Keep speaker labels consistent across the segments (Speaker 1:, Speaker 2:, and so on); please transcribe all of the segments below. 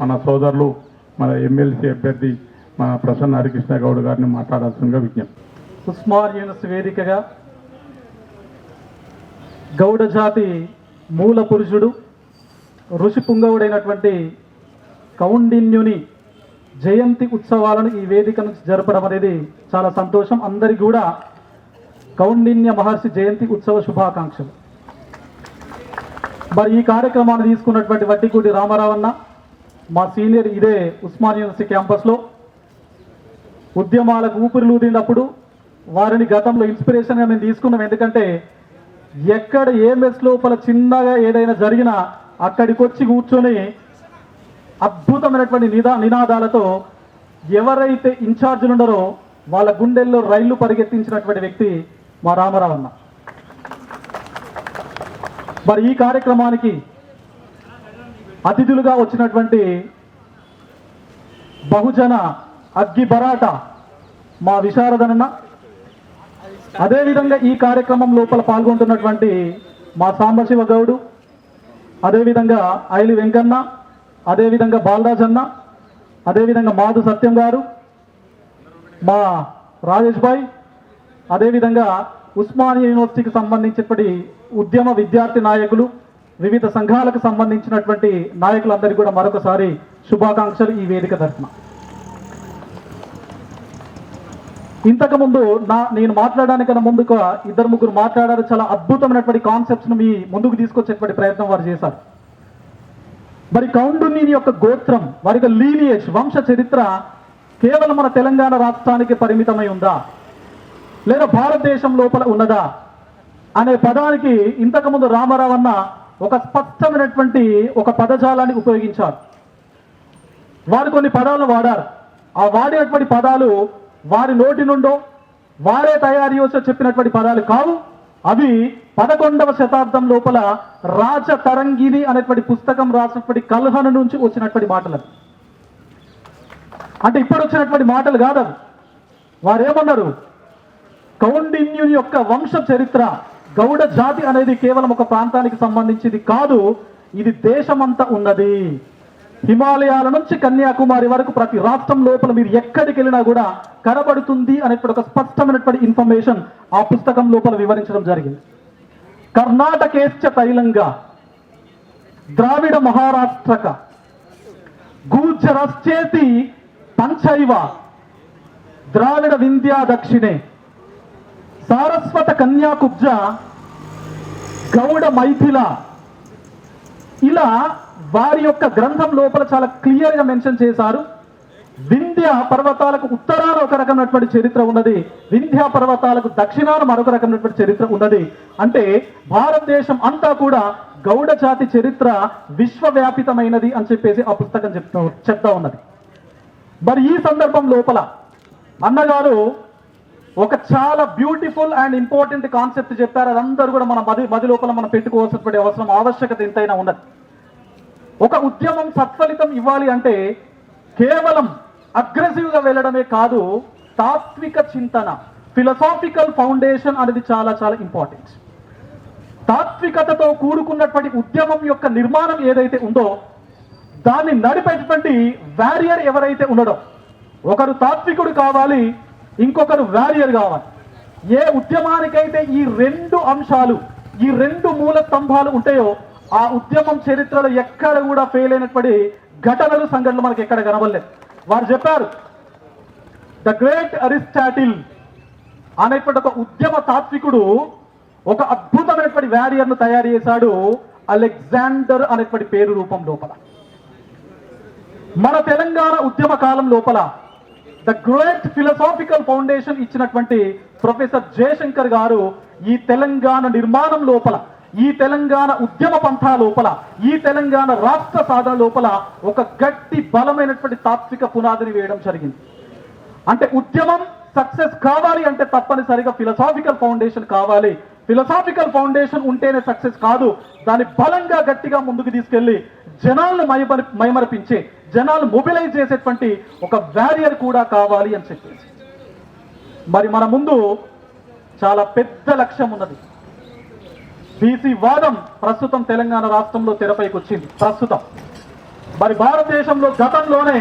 Speaker 1: మన సోదరులు మన ఎమ్మెల్సీ అభ్యర్థి మన ప్రసన్న హరికృష్ణ గౌడ్ గారిని మాట్లాడాల్సిందిగా విజ్ఞప్తి.
Speaker 2: ఉస్మాన్ యూనిస్ వేదికగా గౌడ జాతి మూల పురుషుడు ఋషి పుంగవుడైనటువంటి కౌండిన్యుని జయంతి ఉత్సవాలను ఈ వేదిక నుంచి జరపడం అనేది చాలా సంతోషం. అందరికీ కూడా కౌండిన్య మహర్షి జయంతి ఉత్సవ శుభాకాంక్షలు. మరి ఈ కార్యక్రమాన్ని తీసుకున్నటువంటి వడ్డీకూటి రామారావు అన్న మా సీనియర్ ఇదే ఉస్మాన్ యూనివర్సిటీ క్యాంపస్లో. ఉద్యమాలకు ఊపిరిలూదినప్పుడు వారిని గతంలో ఇన్స్పిరేషన్గా మేము తీసుకున్నాం. ఎందుకంటే ఎక్కడ ఏ మెస్ లోపల చిన్నగా ఏదైనా జరిగినా అక్కడికి వచ్చి కూర్చొని అద్భుతమైనటువంటి నిదా నినాదాలతో ఎవరైతే ఇన్ఛార్జీలు ఉండరో వాళ్ళ గుండెల్లో రైళ్ళు పరిగెత్తించినటువంటి వ్యక్తి మా రామారావు అన్న. మరి ఈ కార్యక్రమానికి అతిథులుగా వచ్చినటువంటి బహుజన అగ్గి బరాట మా విశారదనన్న. అదేవిధంగా ఈ కార్యక్రమం లోపల పాల్గొంటున్నటువంటి మా సాంబశివ గౌడు అదేవిధంగా ఐలి వెంకన్న అదేవిధంగా బాలరాజ్ అన్న అదేవిధంగా మాధు సత్యం గారు మా రాజేష్ భాయ్ అదేవిధంగా ఉస్మానియా యూనివర్సిటీకి సంబంధించినటువంటి ఉద్యమ విద్యార్థి నాయకులు వివిధ సంఘాలకు సంబంధించినటువంటి నాయకులందరికీ కూడా మరొకసారి శుభాకాంక్షలు ఈ వేదిక తరఫున. ఇంతకుముందు నా నేను మాట్లాడడానికన్నా ముందుగా ఇద్దరు ముగ్గురు మాట్లాడారు. చాలా అద్భుతమైనటువంటి కాన్సెప్ట్స్ను మీ ముందుకు తీసుకొచ్చేటువంటి ప్రయత్నం వారు చేశారు. మరి కౌండుని యొక్క గోత్రం వారి యొక్క లీనియేజ్ వంశ చరిత్ర కేవలం మన తెలంగాణ రాష్ట్రానికి పరిమితమై ఉందా? లేదా భారతదేశం లోపల ఉన్నదా? అనే పదానికి ఇంతకుముందు రామారావు అన్న ఒక స్పష్టమైనటువంటి ఒక పదజాలాన్ని ఉపయోగించారు. వారు కొన్ని పదాలను వాడారు. ఆ వాడినటువంటి పదాలు వారి నోటి నుండో వారే తయారు చేసి చెప్పినటువంటి పదాలు కావు. అవి పదకొండవ శతాబ్దం లోపల రాజ తరంగిణి అనేటువంటి పుస్తకం రాసినటువంటి కల్హన నుంచి వచ్చినటువంటి మాటలు అంటే ఇప్పుడు వచ్చినటువంటి మాటలు కాదు వారేమన్నారు కౌండిన్యుని యొక్క వంశ చరిత్ర గౌడ జాతి అనేది కేవలం ఒక ప్రాంతానికి సంబంధించింది కాదు ఇది దేశమంతా ఉన్నది. హిమాలయాల నుంచి కన్యాకుమారి వరకు ప్రతి రాష్ట్రం లోపల మీరు ఎక్కడికి వెళ్ళినా కూడా కనబడుతుంది అనేటువంటి ఒక స్పష్టమైనటువంటి ఇన్ఫర్మేషన్ ఆ పుస్తకం లోపల వివరించడం జరిగింది. కర్ణాటకేశ్చ తైలంగా ద్రావిడ మహారాష్ట్రక గూర్జరశ్చేతి పంచైవ ద్రావిడ వింధ్యా దక్షిణే సారస్వత కన్యాకుబ్జ గౌడ మైథిల ఇలా వారి యొక్క గ్రంథం లోపల చాలా క్లియర్గా మెన్షన్ చేశారు. వింధ్య పర్వతాలకు ఉత్తరాన ఒక రకమైనటువంటి చరిత్ర ఉన్నది. వింధ్య పర్వతాలకు దక్షిణాన మరొక రకమైనటువంటి చరిత్ర ఉన్నది. అంటే భారతదేశం అంతా కూడా గౌడ జాతి చరిత్ర విశ్వవ్యాపితమైనది అని చెప్పేసి ఆ పుస్తకం చెప్తా చెప్తా ఉన్నది. మరి ఈ సందర్భం లోపల అన్నగారు ఒక చాలా బ్యూటిఫుల్ అండ్ ఇంపార్టెంట్ కాన్సెప్ట్ చెప్పారు. అదందరూ కూడా మన మది మది లోపల మనం పెట్టుకోవాల్సినటువంటి అవసరం ఆవశ్యకత ఎంతైనా ఉన్నది. ఒక ఉద్యమం సత్ఫలితం ఇవ్వాలి అంటే కేవలం అగ్రెసివ్గా వెళ్ళడమే కాదు తాత్విక చింతన ఫిలసాఫికల్ ఫౌండేషన్ అనేది చాలా చాలా ఇంపార్టెంట్ తాత్వికతతో కూడుకున్నటువంటి ఉద్యమం యొక్క నిర్మాణం ఏదైతే ఉందో దాన్ని నడిపేటువంటి వ్యారియర్ ఎవరైతే ఉండడో ఒకరు తాత్వికుడు కావాలి ఇంకొకరు వారియర్ కావాలి. ఏ ఉద్యమానికైతే ఈ రెండు అంశాలు ఈ రెండు మూల స్తంభాలు ఉంటాయో ఆ ఉద్యమం చరిత్రలో ఎక్కడ కూడా ఫెయిల్ అయినటువంటి ఘటనలు సంఘటనలు మనకి ఎక్కడ కనబడలేదు. వారు చెప్పారు ద గ్రేట్ అరిస్టాటిల్ అనేటువంటి ఒక ఉద్యమ తాత్వికుడు ఒక అద్భుతమైనటువంటి వ్యారియర్ను తయారు చేశాడు అలెగ్జాండర్ అనేటువంటి పేరు రూపం లోపల. మన తెలంగాణ ఉద్యమ కాలం లోపల ద గ్రేట్ ఫిలసాఫికల్ ఫౌండేషన్ ఇచ్చినటువంటి ప్రొఫెసర్ జయశంకర్ గారు ఈ తెలంగాణ నిర్మాణం లోపల ఈ తెలంగాణ ఉద్యమ పంథా లోపల ఈ తెలంగాణ రాష్ట్ర సాధన లోపల ఒక గట్టి బలమైనటువంటి తాత్విక పునాదిని వేయడం జరిగింది. అంటే ఉద్యమం సక్సెస్ కావాలి అంటే తప్పనిసరిగా ఫిలసాఫికల్ ఫౌండేషన్ కావాలి. ఫిలసాఫికల్ ఫౌండేషన్ ఉంటేనే సక్సెస్ కాదు. దాన్ని బలంగా గట్టిగా ముందుకు తీసుకెళ్ళి జనాలను మయమర మైమరపించే జనాలు మొబిలైజ్ చేసేటువంటి ఒక వ్యారియర్ కూడా కావాలి అని చెప్పేసి మరి మన ముందు చాలా పెద్ద లక్ష్యం ఉన్నది. బీసీ వాదం ప్రస్తుతం తెలంగాణ రాష్ట్రంలో తెరపైకి వచ్చింది. ప్రస్తుతం. మరి భారతదేశంలో గతంలోనే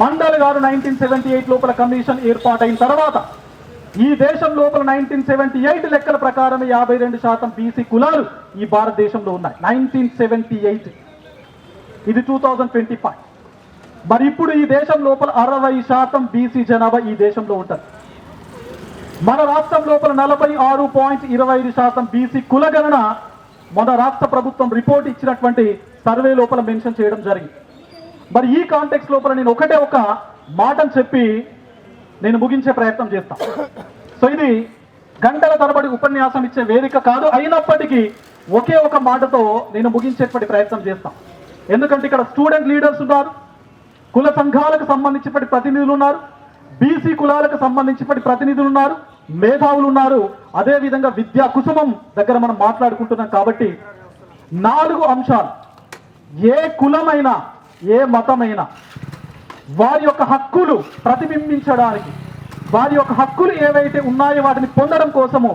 Speaker 2: Mandal garu nineteen seventy eight లోపల కమిషన్ ఏర్పాటైన తర్వాత ఈ దేశం లోపల నైన్టీన్ సెవెంటీ ఎయిట్ లెక్కల ప్రకారం యాభై రెండు శాతం బీసీ కులాలు ఈ భారతదేశంలో ఉన్నాయి. Nineteen seventy eight. ఇది టూ థౌజండ్ ట్వంటీ ఫైవ్ మరి ఇప్పుడు ఈ దేశం లోపల అరవై శాతం బీసీ జనాభా ఈ దేశంలో ఉంటుంది. మన రాష్ట్రం లోపల నలభై ఆరు పాయింట్ ఇరవై ఐదు శాతం బీసీ కులగణన మన రాష్ట్ర ప్రభుత్వం రిపోర్ట్ ఇచ్చినటువంటి సర్వే లోపల మెన్షన్ చేయడం జరిగింది. మరి ఈ కాంటెక్స్ లోపల నేను ఒకటే ఒక మాటను చెప్పి నేను ముగించే ప్రయత్నం చేస్తాను సో ఇది గంటల తరబడి ఉపన్యాసం ఇచ్చే వేదిక కాదు అయినప్పటికీ ఒకే ఒక మాటతో నేను ముగించేటువంటి ప్రయత్నం చేస్తాను ఎందుకంటే ఇక్కడ స్టూడెంట్ లీడర్స్ ఉన్నారు కుల సంఘాలకు సంబంధించినటువంటి ప్రతినిధులు ఉన్నారు బీసీ కులాలకు సంబంధించినటువంటి ప్రతినిధులు ఉన్నారు మేధావులు ఉన్నారు. అదేవిధంగా విద్యా కుసుమం దగ్గర మనం మాట్లాడుకుంటున్నాం కాబట్టి నాలుగు అంశాలు. ఏ కులమైనా ఏ మతమైనా వారి యొక్క హక్కులు ప్రతిబింబించడానికి వారి యొక్క హక్కులు ఏవైతే ఉన్నాయో వాటిని పొందడం కోసము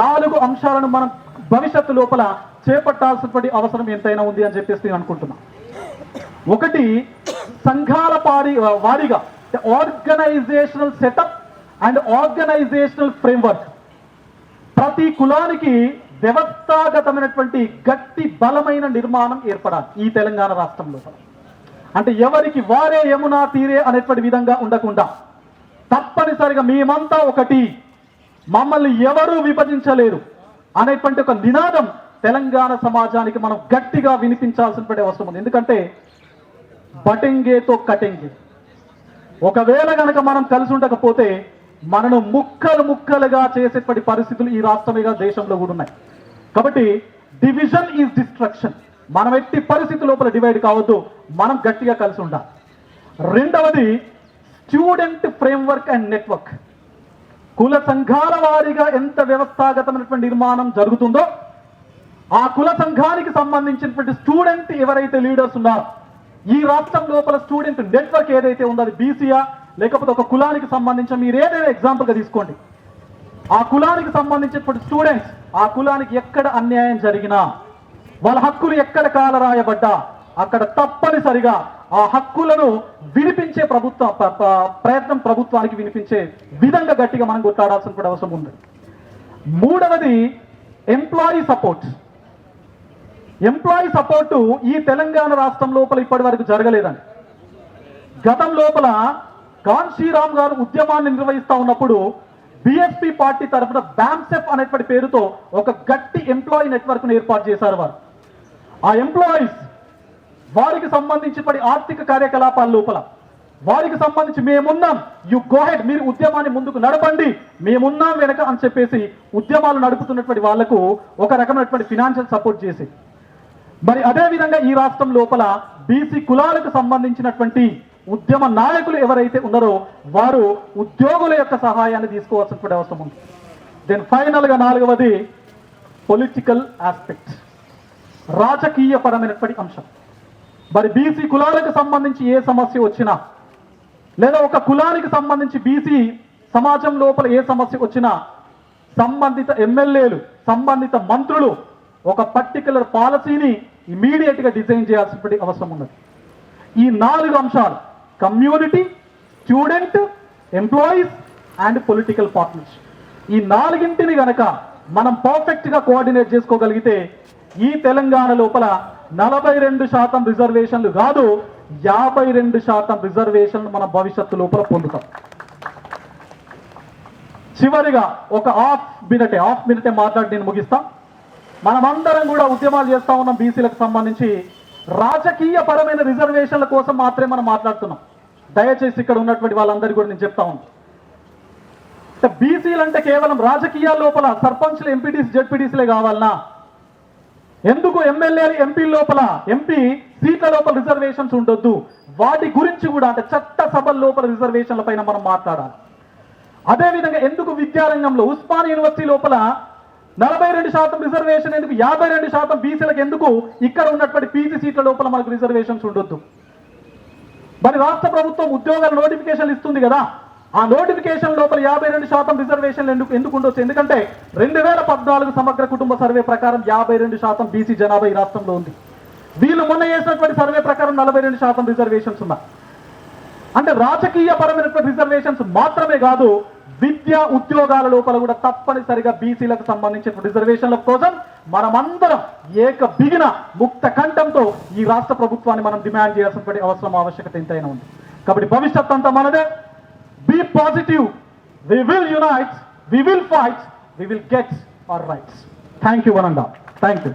Speaker 2: నాలుగు అంశాలను మనం భవిష్యత్తు లోపల చేపట్టాల్సినటువంటి అవసరం ఎంతైనా ఉంది అని చెప్పేసి నేను అనుకుంటున్నాను ఒకటి సంఘాల పాడి వారిగా. Organisational setup and organisational framework ప్రతి కులానికి వ్యవస్థాగతమైనటువంటి గట్టి బలమైన నిర్మాణం ఏర్పడాలి ఈ తెలంగాణ రాష్ట్రంలో. అంటే ఎవరికి వారే యమునా తీరే అనేటువంటి విధంగా ఉండకుండా తప్పనిసరిగా మేమంతా ఒకటి. మమ్మల్ని ఎవరూ విభజించలేరు అనేటువంటి ఒక నినాదం తెలంగాణ సమాజానికి మనం గట్టిగా వినిపించాల్సినటువంటి అవసరం ఉంది. ఎందుకంటే బటెంగేతో కటెంగే. ఒకవేళ గనక మనం కలిసి ఉండకపోతే మనను ముక్కలు ముక్కలుగా చేసేటువంటి పరిస్థితులు ఈ రాష్ట్రమేగా దేశంలో కూడా ఉన్నాయి. కాబట్టి డివిజన్ ఈజ్ డిస్ట్రక్షన్ మనం ఎట్టి పరిస్థితి లోపల డివైడ్ కావద్దు మనం గట్టిగా కలిసి ఉండాలి. రెండవది స్టూడెంట్ ఫ్రేమ్వర్క్ అండ్ నెట్వర్క్ కుల సంఘాల వారీగా ఎంత వ్యవస్థాగతమైనటువంటి నిర్మాణం జరుగుతుందో ఆ కుల సంఘానికి సంబంధించినటువంటి స్టూడెంట్ ఎవరైతే లీడర్స్ ఉన్నారో ఈ రాష్ట్రం లోపల స్టూడెంట్ నెట్వర్క్ ఏదైతే ఉందో అది బీసీయా లేకపోతే ఒక కులానికి సంబంధించిన మీరు ఏదైనా ఎగ్జాంపుల్గా తీసుకోండి. ఆ కులానికి సంబంధించినటువంటి స్టూడెంట్స్ ఆ కులానికి ఎక్కడ అన్యాయం జరిగినా వాళ్ళ హక్కులు ఎక్కడ కాలరాయబడ్డా అక్కడ తప్పనిసరిగా ఆ హక్కులను వినిపించే ప్రభుత్వ ప్రయత్నం ప్రభుత్వానికి వినిపించే విధంగా గట్టిగా మనం కొట్లాడాల్సిన అవసరం ఉంది. మూడవది ఎంప్లాయీ సపోర్ట్ ఎంప్లాయీ సపోర్టు ఈ తెలంగాణ రాష్ట్రం లోపల ఇప్పటి వరకు జరగలేదండి. గతం లోపల కాన్శీరామ్ గారు ఉద్యమాన్ని నిర్వహిస్తా ఉన్నప్పుడు బిఎస్పి పార్టీ తరఫున బ్యాంసెఫ్ అనేటువంటి పేరుతో ఒక గట్టి ఎంప్లాయీ నెట్వర్క్ ఏర్పాటు చేశారు వారు. ఆ ఎంప్లాయీస్ వారికి సంబంధించి ఆర్థిక కార్యకలాపాల లోపల వారికి సంబంధించి మేమున్నాం యు గోహెడ్ మీరు ఉద్యమాన్ని ముందుకు నడపండి మేమున్నాం వెనక అని చెప్పేసి ఉద్యమాలు నడుపుతున్నటువంటి వాళ్ళకు ఒక రకమైనటువంటి ఫినాన్షియల్ సపోర్ట్ చేసి మరి అదేవిధంగా ఈ రాష్ట్రం లోపల బీసీ కులాలకు సంబంధించినటువంటి ఉద్యమ నాయకులు ఎవరైతే ఉన్నారో వారు ఉద్యోగుల యొక్క సహాయాన్ని తీసుకోవాల్సినటువంటి అవసరం ఉంది. దెన్ ఫైనల్గా నాలుగవది పొలిటికల్ ఆస్పెక్ట్ రాజకీయ పరమైనటువంటి అంశం. మరి బీసీ కులాలకు సంబంధించి ఏ సమస్య వచ్చినా లేదా ఒక కులానికి సంబంధించి బీసీ సమాజం లోపల ఏ సమస్య వచ్చినా సంబంధిత ఎమ్మెల్యేలు సంబంధిత మంత్రులు ఒక పర్టికులర్ పాలసీని ఇమీడియట్గా డిజైన్ చేయాల్సిన అవసరం ఉన్నది. ఈ నాలుగు అంశాలు community student employees and political partners ఈ నాలుగింటిని గనక మనం పర్ఫెక్ట్గా కోఆర్డినేట్ చేసుకోగలిగితే ఈ తెలంగాణ లోపల నలభై రెండు శాతం రిజర్వేషన్లు కాదు యాభై రెండు శాతం రిజర్వేషన్లు మన భవిష్యత్తు లోపల పొందుతాం. చివరిగా ఒక హాఫ్ మినిటే హాఫ్ మినిటే మాట్లాడి నేను ముగిస్తా. మనమందరం కూడా ఉద్యమాలు చేస్తా ఉన్నాం బీసీలకు సంబంధించి. రాజకీయ పరమైన రిజర్వేషన్ల కోసం మాత్రమే మనం మాట్లాడుతున్నాం. దయచేసి ఇక్కడ ఉన్నటువంటి వాళ్ళందరికీ కూడా నేను చెప్తా ఉన్నాను బీసీలు అంటే కేవలం రాజకీయాల లోపల సర్పంచ్లు ఎంపీటీసీ జెడ్పీటీసీలే కావాలనా? ఎందుకు ఎమ్మెల్యేలు ఎంపీ లోపల ఎంపీ సీట్ల లోపల రిజర్వేషన్స్ ఉండొద్దు? వాటి గురించి కూడా అంటే చట్ట సభల లోపల రిజర్వేషన్ల పైన మనం మాట్లాడాలి. అదేవిధంగా ఎందుకు విద్యారంగంలో ఉస్మాన్ యూనివర్సిటీ లోపల నలభై రెండు శాతం రిజర్వేషన్ ఎందుకు? యాభై రెండు శాతం బీసీలకు ఎందుకు? ఇక్కడ ఉన్నటువంటి పీజీ సీట్ల లోపల మనకు రిజర్వేషన్స్ ఉండొద్దు. మరి రాష్ట్ర ప్రభుత్వం ఉద్యోగాల నోటిఫికేషన్ ఇస్తుంది కదా ఆ నోటిఫికేషన్ లోపల యాభై రెండు శాతం రిజర్వేషన్లు ఎందుకు ఎందుకు ఉండొచ్చు? ఎందుకంటే రెండు వేల పద్నాలుగు సమగ్ర కుటుంబ సర్వే ప్రకారం యాభై రెండు శాతం బీసీ జనాభా ఈ రాష్ట్రంలో ఉంది. వీళ్ళు మొన్న చేసినటువంటి సర్వే ప్రకారం నలభై రెండు శాతం రిజర్వేషన్స్ ఉన్నాయి. అంటే రాజకీయ పరమైనటువంటి రిజర్వేషన్స్ మాత్రమే కాదు విద్య ఉద్యోగాల లోపల కూడా తప్పనిసరిగా బీసీలకు సంబంధించిన రిజర్వేషన్ల కోసం మనమందరం ఏక బిగిన ముక్త కంఠంతో ఈ రాష్ట్ర ప్రభుత్వాన్ని మనం డిమాండ్ చేయాల్సినటువంటి అవసరం ఆవశ్యకత ఎంతైనా ఉంది. కాబట్టి భవిష్యత్ అంతా మనదే. Be positive we will unite we will fight we will get our rights thank you వనండా thank you